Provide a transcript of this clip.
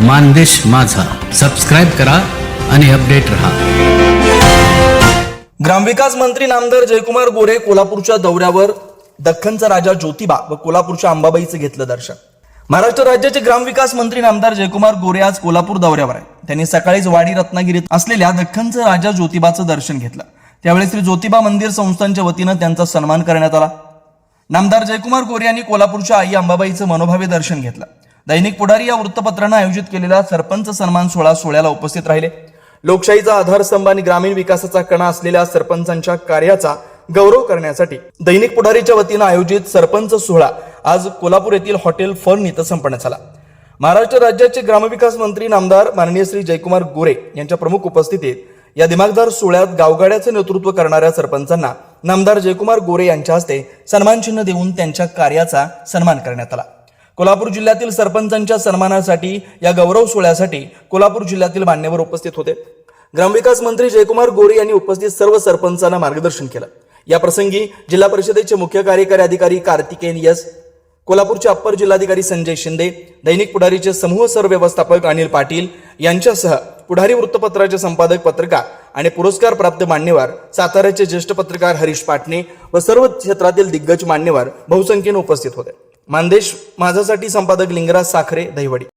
मानदेश माझा. सबस्क्राईब करा आणि अपडेट रहा. ग्रामविकास मंत्री नामदार जयकुमार गोरे कोल्हापूरच्या दौऱ्यावर दख्खनचा राजा ज्योतिबा व कोल्हापूरच्या अंबाबाईचं घेतलं दर्शन. महाराष्ट्र राज्याचे ग्रामविकास मंत्री नामदार जयकुमार गोरे आज कोल्हापूर दौऱ्यावर आहे त्यांनी सकाळीच वाडी रत्नागिरीत असलेल्या दख्खनचं राजा ज्योतिबाचं दर्शन घेतलं. त्यावेळी श्री ज्योतिबा मंदिर संस्थांच्या वतीनं त्यांचा सन्मान करण्यात आला. नामदार जयकुमार गोरे यांनी कोल्हापूरच्या आई अंबाबाईचं मनोभावे दर्शन घेतलं. दैनिक पुढारी या वृत्तपत्रानं आयोजित केलेला सरपंच सन्मान सोहळा सोहळ्याला उपस्थित राहिले. लोकशाहीचा आधारस्तंभ आणि ग्रामीण विकासाचा कणा असलेल्या सरपंचांच्या कार्याचा गौरव करण्यासाठी दैनिक पुढारीच्या वतीनं आयोजित सरपंच सोहळा आज कोल्हापूर येथील हॉटेल फर्न इथं संपन्न झाला. महाराष्ट्र राज्याचे ग्रामविकास मंत्री नामदार माननीय श्री जयकुमार गोरे यांच्या प्रमुख उपस्थितीत या दिमागदार सोहळ्यात गावगाड्याचे नेतृत्व करणाऱ्या सरपंचांना नामदार जयकुमार गोरे यांच्या हस्ते सन्मानचिन्ह देऊन त्यांच्या कार्याचा सन्मान करण्यात आला. कोल्हापूर जिल्ह्यातील सरपंचांच्या सन्मानासाठी या गौरव सोहळ्यासाठी कोल्हापूर जिल्ह्यातील मान्यवर उपस्थित होते. ग्रामविकास मंत्री जयकुमार गोरे यांनी उपस्थित सर्व सरपंचांना मार्गदर्शन केलं. या प्रसंगी जिल्हा परिषदेचे मुख्य कार्यकारी अधिकारी कार्तिकेन यस कोल्हापूरचे अप्पर जिल्हाधिकारी संजय शिंदे दैनिक पुढारीचे समूह सरव्यवस्थापक अनिल पाटील यांच्यासह पुढारी वृत्तपत्राचे संपादक पत्रकार आणि पुरस्कार प्राप्त मान्यवर साताऱ्याचे ज्येष्ठ पत्रकार हरीश पाटणे व सर्व क्षेत्रातील दिग्गज मान्यवर बहुसंख्येने उपस्थित होते. मानदेश माझ्यासाठी संपादक लिंगराज साखरे दहिवडी.